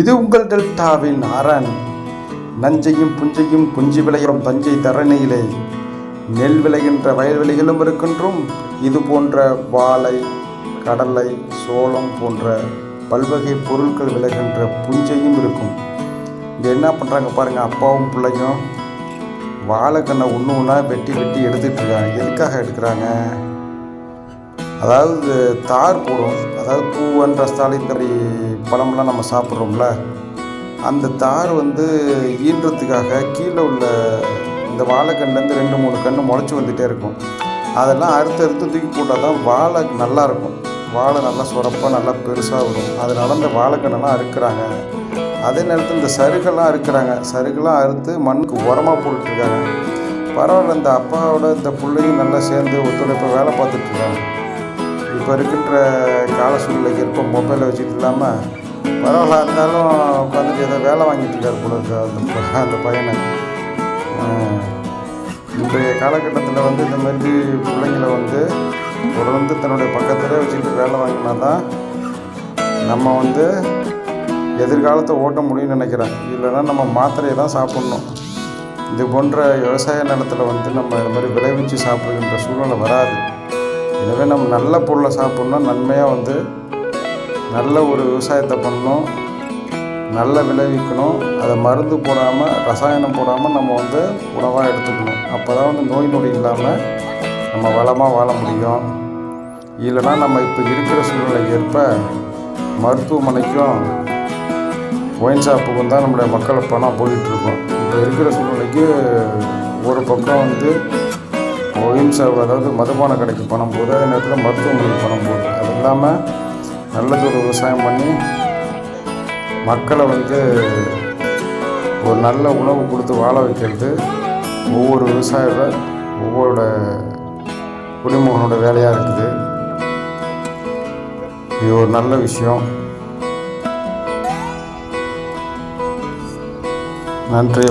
இது உங்கள் டெல்டாவின் அரண். நஞ்சையும் புஞ்சையும் குஞ்சு விளையும் தஞ்சை தரணியிலே. நெல் விளைகின்ற வயல்வெளிகளும் இருக்கின்றும். இது போன்ற வாழை கடலை சோளம் போன்ற பல்வகை பொருட்கள் விளைகின்ற புஞ்சையும் இருக்கும். இங்கே என்ன பண்ணுறாங்க பாருங்கள் அப்பாவும் பிள்ளையும் வாழைக்கண்ணை ஒன்று ஒன்றா வெட்டி வெட்டி எடுத்துகிட்டு இருக்காங்க. எதுக்காக எடுக்கிறாங்க? அதாவது தார் போடும் அதாவது பூவன்ற ஸ்தாலித்தறி பழம்லாம் நம்ம சாப்பிட்றோம்ல. அந்த தார் வந்து ஈன்றதுக்காக கீழே உள்ள இந்த வாழைக்கண்ணுலேருந்து ரெண்டு மூணு கன்று முளைச்சி வந்துகிட்டே இருக்கும். அதெல்லாம் அறுத்து அறுத்து தூக்கி போட்டால் தான் வாழை நல்லா இருக்கும். வாழை நல்லா சுரப்பாக நல்லா பெருசாக வரும். அதனால அந்த வாழைக்கண்ணெல்லாம் அறுக்கிறாங்க. அதே நேரத்தில் இந்த சருகெல்லாம் அறுக்கிறாங்க. சருகெல்லாம் அறுத்து மண்ணுக்கு உரமாக போட்டுட்ருக்காங்க பரவாயில்ல இந்த அப்பாவோட இந்த பிள்ளையும் நல்லா சேர்ந்து ஒத்துழைப்பாக வேலை பார்த்துட்ருக்காங்க இப்போ இருக்கின்ற கால சூழ்நிலைக்கு இருப்போம் மொபைலை வச்சுட்டு இல்லாமல் பரவாயில்ல இருந்தாலும் உட்காந்துட்டு ஏதோ வேலை வாங்கிட்டு இருக்கார் போல இருக்கு. அந்த அந்த பையனை. இன்றைய காலகட்டத்தில் வந்து இந்த மாதிரி பிள்ளைங்களை வந்து தொடர்ந்து தன்னுடைய பக்கத்திலே வச்சுக்கிட்டு வேலை வாங்கினா தான் நம்ம வந்து எதிர்காலத்தை ஓட்ட முடியும்னு நினைக்கிறேன். இல்லைன்னா நம்ம மாத்திரையை தான் சாப்பிட்ணும். இது போன்ற விவசாய நிலத்தில் வந்து நம்ம இந்த மாதிரி விளைவிச்சு சாப்பிடுகின்ற சூழ்நிலை வராது. எனவே நம்ம நல்ல பொருளை சாப்பிட்ணுன்னா நன்மையாக வந்து நல்ல ஒரு விவசாயத்தை பண்ணணும் நல்ல விளைவிக்கணும் அதை மருந்து போடாமல் ரசாயனம் போடாமல் நம்ம வந்து உணவாக எடுத்துக்கணும். அப்போ தான் வந்து நோய் நொடி இல்லாமல் நம்ம வளமாக வாழ முடியும். இல்லைன்னா நம்ம இப்போ இருக்கிற சூழ்நிலைக்கு ஏற்ப மருத்துவமனைக்கும் ஒயின் ஷாப்புக்கும் தான் நம்மளுடைய மக்கள் பணம் போயிட்டுருக்கோம் இப்போ இருக்கிற சூழ்நிலைக்கு ஒரு பக்கம் வந்து ஒயின் ஷாப் அதாவது மதுபான கடைக்கு பணம் போகுது அதே நேரத்தில் மருத்துவமனைக்கு பணம் போகுது அது இல்லாமல் நல்லது ஒரு விவசாயம் பண்ணி மக்களை வந்து ஒரு நல்ல உணவு கொடுத்து வாழ வைக்கிறது ஒவ்வொரு விவசாயியோட ஒவ்வொரு குடிமகனோட வேலையாக இருக்குது. இது ஒரு நல்ல விஷயம். நன்றி.